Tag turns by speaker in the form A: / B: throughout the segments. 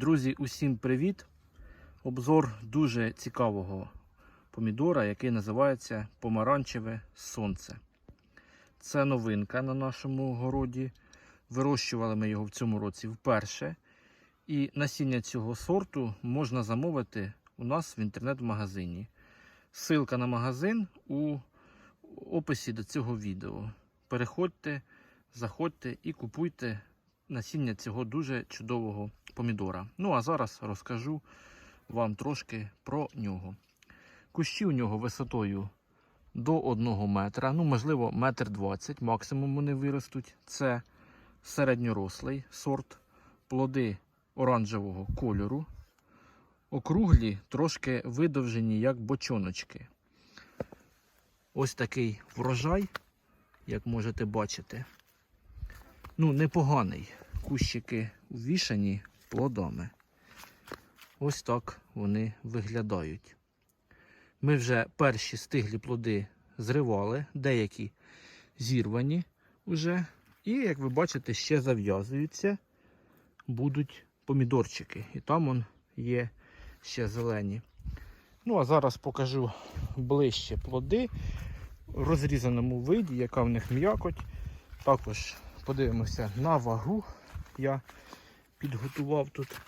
A: Друзі, усім привіт! Обзор дуже цікавого помідора, який називається помаранчеве сонце. Це новинка на нашому городі. Вирощували ми його в цьому році вперше. І насіння цього сорту можна замовити у нас в інтернет-магазині. Ссылка на магазин у описі до цього відео. Переходьте, заходьте і купуйте насіння цього дуже чудового помідора. Ну а зараз розкажу вам трошки про нього. Кущі у нього висотою до 1 метра, ну, можливо, метр 20, максимум вони виростуть. Це середньорослий сорт, плоди оранжевого кольору, округлі, трошки видовжені, як бочоночки. Ось такий врожай, як можете бачити. Ну, непоганий. Кущики ввішані плодами. Ось так вони виглядають. Ми вже перші стиглі плоди зривали, деякі зірвані вже. І, як ви бачите, ще зав'язуються, будуть помідорчики. І там он є ще зелені. Ну, а зараз покажу ближче плоди в розрізаному виді, яка в них м'якоть. Також подивимося на вагу. Я підготував тут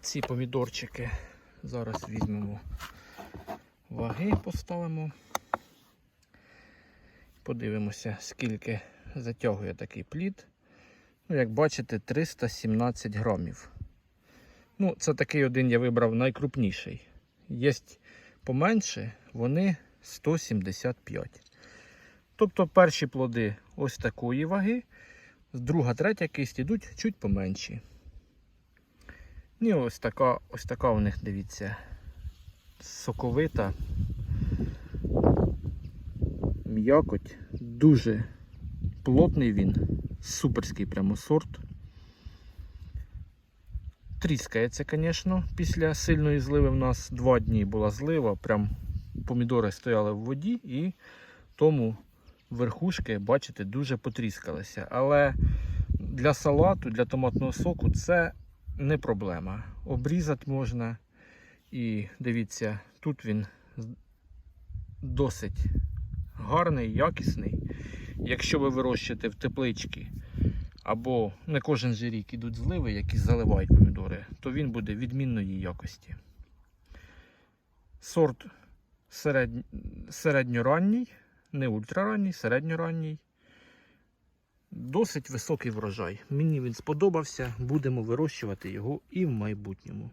A: ці помідорчики. Зараз візьмемо ваги, поставимо. Подивимося, скільки затягує такий плід. Ну, як бачите, 317 грамів. Ну, це такий один я вибрав найкрупніший. Є поменше, вони 175. Тобто перші плоди ось такої ваги, друга, третя кисть ідуть чуть поменші. І ось така, ось така у них, дивіться, соковита. М'якоть, дуже плотний він, суперський прямо сорт. Тріскається, звісно, після сильної зливи в нас два дні була злива, прям помідори стояли в воді і тому верхушки, бачите, дуже потріскалися. Але для салату, для томатного соку це не проблема. Обрізати можна. І дивіться, тут він досить гарний, якісний. Якщо ви вирощуєте в тепличці, або не кожен же рік ідуть зливи, які заливають помідори, то він буде відмінної якості. Сорт середньоранній, не ультраранній, середньоранній. Досить високий врожай. Мені він сподобався, будемо вирощувати його і в майбутньому.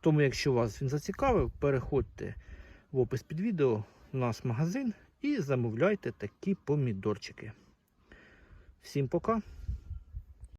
A: Тому, якщо вас він зацікавив, переходьте в опис під відео в наш магазин і замовляйте такі помідорчики. Всім пока!